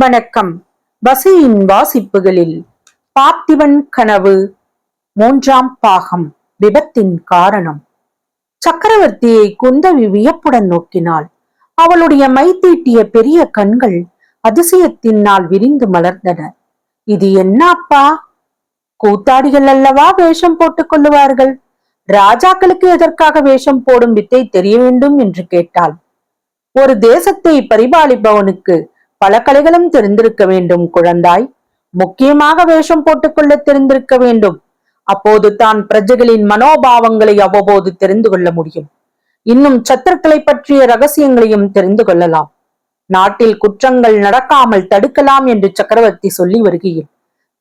வணக்கம். வசையின் வாசிப்புகளில் பார்த்திபன் கனவு மூன்றாம் பாகம் விபத்தின் காரணம். சக்கரவர்த்தியை குந்தவி வியப்புடன் நோக்கினாள். அவளுடைய மை தீட்டிய பெரிய கண்கள் அதிசயத்தினால் விரிந்து மலர்ந்தன. இது என்ன அப்பா கூத்தாடிகள் அல்லவா வேஷம் போட்டுக் கொள்ளுவார்கள்? ராஜாக்களுக்கு எதற்காக வேஷம் போடும் வித்தை தெரிய வேண்டும்? என்று கேட்டாள். ஒரு தேசத்தை பரிபாலிப்பவனுக்கு பல கலைகளும் தெரிந்திருக்க வேண்டும் குழந்தாய். முக்கியமாக வேஷம் போட்டுக்கொள்ள தெரிந்திருக்க வேண்டும். அப்போது தான் பிரஜைகளின் மனோபாவங்களை அவ்வப்போது தெரிந்து கொள்ள முடியும். இன்னும் சத்துருக்களை பற்றிய ரகசியங்களையும் தெரிந்து கொள்ளலாம். நாட்டில் குற்றங்கள் நடக்காமல் தடுக்கலாம் என்று சக்கரவர்த்தி சொல்லி வருகையில்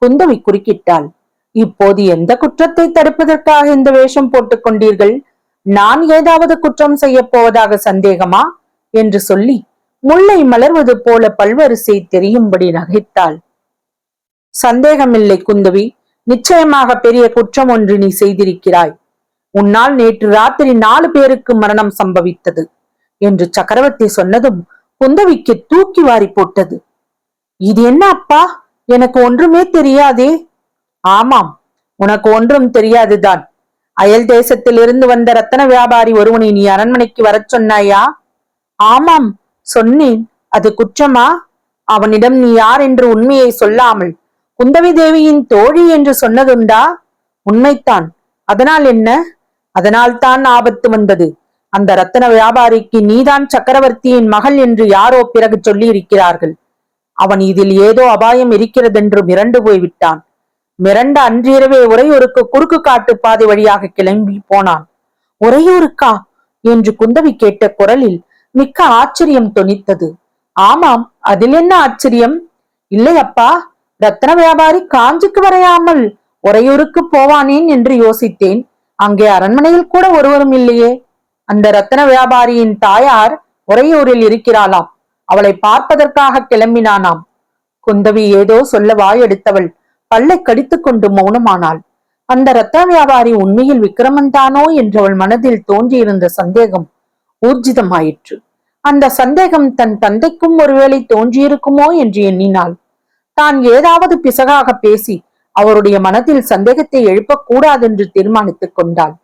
குந்தவி குறுக்கிட்டாள். இப்போது எந்த குற்றத்தை தடுப்பதற்காக இந்த வேஷம் போட்டுக் கொண்டீர்கள்? நான் ஏதாவது குற்றம் செய்ய போவதாக சந்தேகமா? என்று சொல்லி முல்லை மலர்வது போல பல்வரிசை தெரியும்படி நகைத்தாள். சந்தேகமில்லை குந்தவி நிச்சயமாக பெரிய குற்றம் ஒன்று நீ செய்திருக்கிறாய். உன்னால் நேற்று ராத்திரி நாலு பேருக்கு மரணம் சம்பவித்தது என்று சக்கரவர்த்தி சொன்னதும் குந்தவிக்கு தூக்கி வாரி போட்டது. இது என்ன அப்பா? எனக்கு ஒன்றுமே தெரியாதே. ஆமாம் உனக்கு ஒன்றும் தெரியாதுதான். அயல் தேசத்தில் இருந்து வந்த ரத்தன வியாபாரி ஒருவனை நீ அரண்மனைக்கு வரச் சொன்னாயா? ஆமாம் சொன்னேன் அது குற்றமா? அவனிடம் நீ யார் என்று உண்மையை சொல்லாமல் குந்தவி தேவியின் தோழி என்று சொன்னதுண்டா? உண்மைத்தான் அதனால் என்ன? அதனால் தான் ஆபத்து வந்தது. அந்த ரத்தன வியாபாரிக்கு நீதான் சக்கரவர்த்தியின் மகள் என்று யாரோ பிறகு சொல்லி இருக்கிறார்கள் அவன் இதில் ஏதோ அபாயம் இருக்கிறதென்று மிரண்டு போய்விட்டான். மிரண்ட அன்றிரவே உறையூருக்கு குறுக்கு காட்டு பாதை வழியாக கிளம்பி போனான். உறையூருக்கா? என்று குந்தவி கேட்ட குரலில் மிக்க ஆச்சரியம் தொனித்தது. ஆமாம் அதில் என்ன ஆச்சரியம்? இல்லை அப்பா ரத்ன வியாபாரி காஞ்சிக்கு வரையாமல் உறையூருக்கு போவானேன் என்று யோசித்தேன். அங்கே அரண்மனையில் கூட ஒருவரும் இல்லையே. அந்த ரத்தன வியாபாரியின் தாயார் உறையூரில் இருக்கிறாளாம். அவளை பார்ப்பதற்காக கிளம்பினானாம். குந்தவி ஏதோ சொல்ல வாயெடுத்தவள் பல்லை கடித்துக் கொண்டு மௌனமானாள். அந்த ரத்தன வியாபாரி உண்மையில் விக்ரமன் தானோ என்றவள் மனதில் தோன்றியிருந்த சந்தேகம் ஊர்ஜிதமாயிற்று. அந்த சந்தேகம் தன் தந்தைக்கும் ஒருவேளை தோன்றியிருக்குமோ என்று எண்ணினாள். தான் ஏதாவது பிசகாக பேசி அவருடைய மனதில் சந்தேகத்தை எழுப்பக்கூடாதென்று தீர்மானித்துக் கொண்டாள்.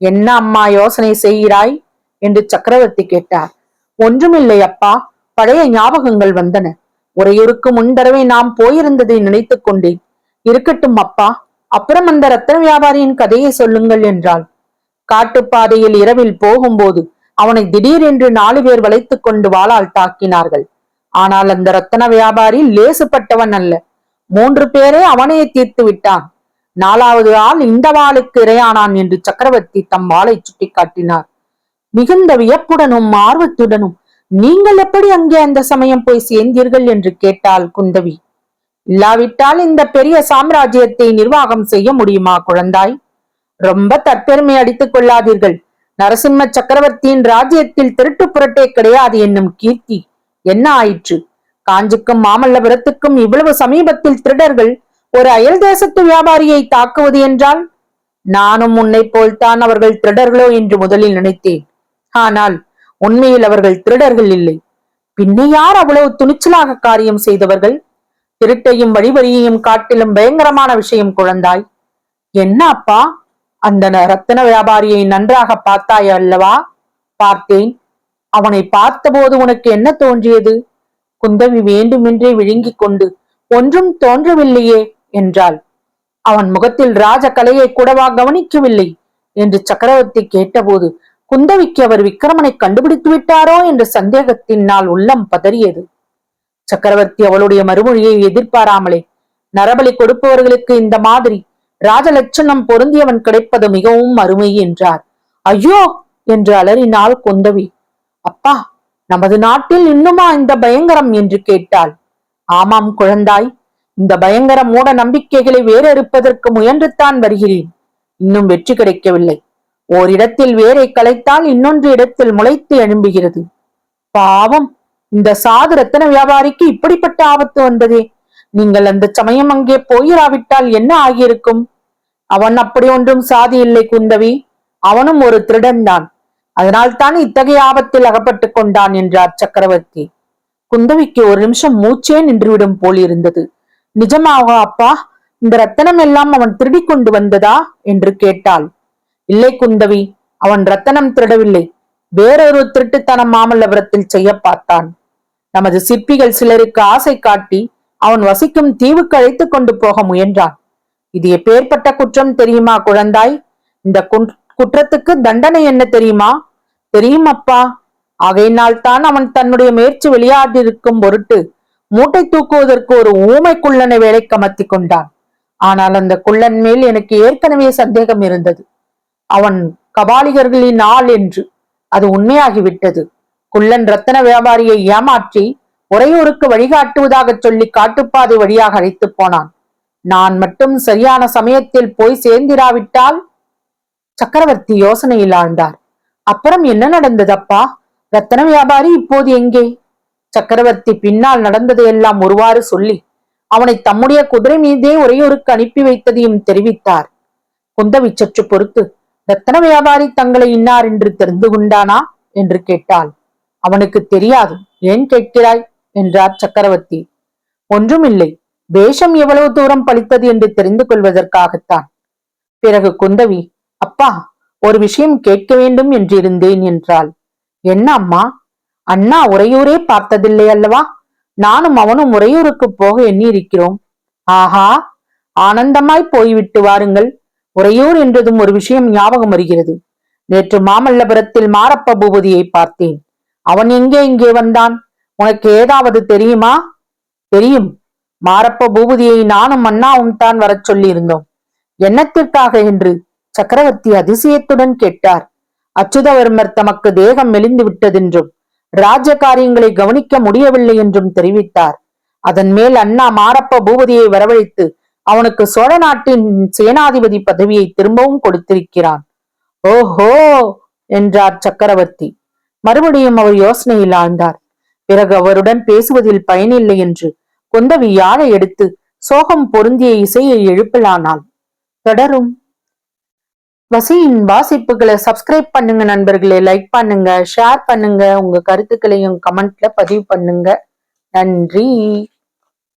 என்ன அம்மா யோசனை செய்கிறாய்? என்று சக்கரவர்த்தி கேட்டார். ஒன்றுமில்லை அப்பா பழைய ஞாபகங்கள் வந்தன. உரையூருக்கு முன்தடவை நாம் போயிருந்ததை நினைத்துக் கொண்டேன். இருக்கட்டும் அப்பா அப்புறம் அந்த ரத்தன வியாபாரியின் கதையை சொல்லுங்கள் என்றாள். காட்டுப்பாதையில் இரவில் போகும்போது அவனை திடீரென்று நாலு பேர் வளைத்துக் கொண்டு வாளால் தாக்கினார்கள். ஆனால் அந்த ரத்தன வியாபாரி லேசுப்பட்டவன் அல்ல. மூன்று பேரே அவனையே தீர்த்து விட்டான். நாலாவது ஆள் இந்த வாளுக்கு இரையானான் என்று சக்கரவர்த்தி தம் வாளை சுட்டி காட்டினார் மிகுந்த வியப்புடனும் ஆர்வத்துடனும் நீங்கள் எப்படி அங்கே அந்த சமயம் போய் சேர்ந்தீர்கள்? என்று கேட்டாள் குந்தவி. இல்லாவிட்டால் இந்த பெரிய சாம்ராஜ்யத்தை நிர்வாகம் செய்ய முடியுமா குழந்தாய்? ரொம்ப தற்பெருமை அடித்துக் கொள்ளாதீர்கள். நரசிம்ம சக்கரவர்த்தியின் ராஜ்யத்தில் திருட்டு புரட்டே கிடையாது என்னும் கீர்த்தி. என்ன ஆயிற்று? காஞ்சிக்கும் மாமல்லபுரத்துக்கும் இவ்வளவு சமீபத்தில் திருடர்கள் ஒரு அயல் தேசத்து வியாபாரியை தாக்குவது என்றால்? நானும் உன்னை போல்தான் அவர்கள் திருடர்களோ என்று முதலில் நினைத்தேன். ஆனால் உண்மையில் அவர்கள் திருடர்கள் இல்லை. பின்ன யார் அவ்வளவு துணிச்சலாக காரியம் செய்தவர்கள்? திருட்டையும் வழிவழியையும் காட்டிலும் பயங்கரமான விஷயம் குழந்தாய். என்ன அப்பா? அந்த ரத்தன வியாபாரியை நன்றாக பார்த்தாய் அல்லவா? பார்த்தேன். அவனை பார்த்தபோது உனக்கு என்ன தோன்றியது? குந்தவி வேண்டுமென்றே விழுங்கிக் கொண்டு ஒன்றும் தோன்றவில்லையே என்றாள். அவன் முகத்தில் ராஜ கலையை கூடவா கவனிக்கவில்லை என்று சக்கரவர்த்தி கேட்டபோது குந்தவிக்கு அவர் விக்கிரமனை கண்டுபிடித்து விட்டாரோ? என்ற சந்தேகத்தினால் உள்ளம் பதறியது. சக்கரவர்த்தி அவளுடைய மறுமொழியை எதிர்பாராமலே நரபலி கொடுப்பவர்களுக்கு இந்த மாதிரி ராஜலட்சணம் பொருந்தியவன் கிடைப்பது மிகவும் அருமை என்றார். ஐயோ! என்று அலறினாள் குந்தவி. அப்பா நமது நாட்டில் இன்னுமா இந்த பயங்கரம் என்று கேட்டாள். ஆமாம் குழந்தாய் இந்த பயங்கர மூட நம்பிக்கைகளை வேறறுப்பதற்கு முயன்றுத்தான் வருகிறேன். இன்னும் வெற்றி கிடைக்கவில்லை. ஓரிடத்தில் வேரை கலைத்தால் இன்னொன்று இடத்தில் முளைத்து எழும்புகிறது. பாவம் இந்த சாது ரத்தன வியாபாரிக்கு இப்படிப்பட்ட ஆபத்து வந்ததே. நீங்கள் அந்த சமயம் அங்கே போயிராவிட்டால் என்ன ஆகியிருக்கும்? அவன் அப்படி ஒன்றும் சாதி இல்லை குந்தவி. அவனும் ஒரு திருடன் தான் அதனால் தான் இத்தகைய ஆபத்தில் அகப்பட்டுக் கொண்டான் என்றார் சக்கரவர்த்தி. குந்தவிக்கு ஒரு நிமிஷம் மூச்சே நின்றுவிடும் போல் இருந்தது. நிஜமாக அப்பா இந்த ரத்தனம் எல்லாம் அவன் திருடிக் கொண்டு வந்ததா? என்று கேட்டாள். இல்லை குந்தவி அவன் ரத்தனம் திருடவில்லை. வேறொரு திருட்டுத்தனம் மாமல்லபுரத்தில் செய்ய பார்த்தான். நமது சிற்பிகள் சிலருக்கு ஆசை காட்டி அவன் வசிக்கும் தீவுக்கு அழைத்து கொண்டு போக முயன்றான். இது எப்பேற்பட்ட குற்றம் தெரியுமா குழந்தாய்? இந்த குற்றத்துக்கு தண்டனை என்ன தெரியுமா? தெரியும் அப்பா. ஆகையினால் தான் அவன் தன்னுடைய முயற்சி வெளியாடிருக்கும் பொருட்டு மூட்டை தூக்குவதற்கு ஒரு ஊமை குள்ளனை வேலைக்கு அமர்த்திக் கொண்டான். ஆனால் அந்த குள்ளன் மேல் எனக்கு ஏற்கனவே சந்தேகம் இருந்தது. அவன் கபாலிகர்களின் ஆள் என்று. அது உண்மையாகிவிட்டது. குள்ளன் ரத்தன வியாபாரியை ஏமாற்றி உறையூருக்கு வழிகாட்டுவதாகச் சொல்லி காட்டுப்பாதை வழியாக அழைத்துப் போனான். நான் மட்டும் சரியான சமயத்தில் போய் சேர்ந்திராவிட்டால் சக்கரவர்த்தி யோசனையில் ஆழ்ந்தார். அப்புறம் என்ன நடந்ததப்பா? ரத்தன வியாபாரி இப்போது எங்கே? சக்கரவர்த்தி பின்னால் நடந்ததையெல்லாம் ஒருவாறு சொல்லி அவனை தம்முடைய குதிரை மீதே உறையூருக்கு அனுப்பி வைத்ததையும் தெரிவித்தார். குந்தவி சற்று பொறுத்து ரத்தன வியாபாரி தங்களை இன்னார் என்று தெரிந்து கொண்டானா? என்று கேட்டாள். அவனுக்கு தெரியாது. ஏன் கேட்கிறாய்? என்றார் சக்கரவர்த்தி. ஒன்றுமில்லை வேஷம் எவ்வளவு தூரம் பழித்தது என்று தெரிந்து கொள்வதற்காகத்தான். பிறகு குந்தவி அப்பா ஒரு விஷயம் கேட்க வேண்டும் என்றிருந்தேன் என்றாள். என்ன அம்மா அண்ணா உறையூரே பார்த்ததில்லை அல்லவா? நானும் அவனும் உறையூருக்கு போக எண்ணியிருக்கிறோம். ஆஹா ஆனந்தமாய் போய்விட்டு வாருங்கள். உறையூர் என்றதும் ஒரு விஷயம் ஞாபகம் வருகிறது. நேற்று மாமல்லபுரத்தில் மாரப்ப பூபதியை பார்த்தேன். அவன் எங்கே இங்கே வந்தான்? உனக்கு ஏதாவது தெரியுமா? தெரியும். மாரப்ப பூபதியை நானும் அண்ணாவும் தான் வரச் சொல்லியிருந்தோம். என்னத்திற்காக என்று சக்கரவர்த்தி அதிசயத்துடன் கேட்டார். அச்சுதவர்மர் தமக்கு தேகம் மெலிந்து விட்டதென்றும் ராஜ்ய காரியங்களை கவனிக்க முடியவில்லை என்றும் தெரிவித்தார். அதன் மேல் அண்ணா மாரப்ப பூபதியை வரவழைத்து அவனுக்கு சோழ நாட்டின் சேனாதிபதி பதவியை திரும்பவும் கொடுத்திருக்கிறான். ஓஹோ! என்றார் சக்கரவர்த்தி. மறுபடியும் அவர் யோசனையில் ஆழ்ந்தார். பிறகு அவருடன் பேசுவதில் பயனில்லை என்று குந்தவி யாழை எடுத்து சோகம் பொருந்திய இசையை எழுப்பலானாள்? தொடரும். வசியின் வாசிப்புகளை சப்ஸ்கிரைப் பண்ணுங்க நண்பர்களே லைக் பண்ணுங்க ஷேர் பண்ணுங்க. உங்க கருத்துக்களையும் கமெண்ட்ல பதிவு பண்ணுங்க. நன்றி.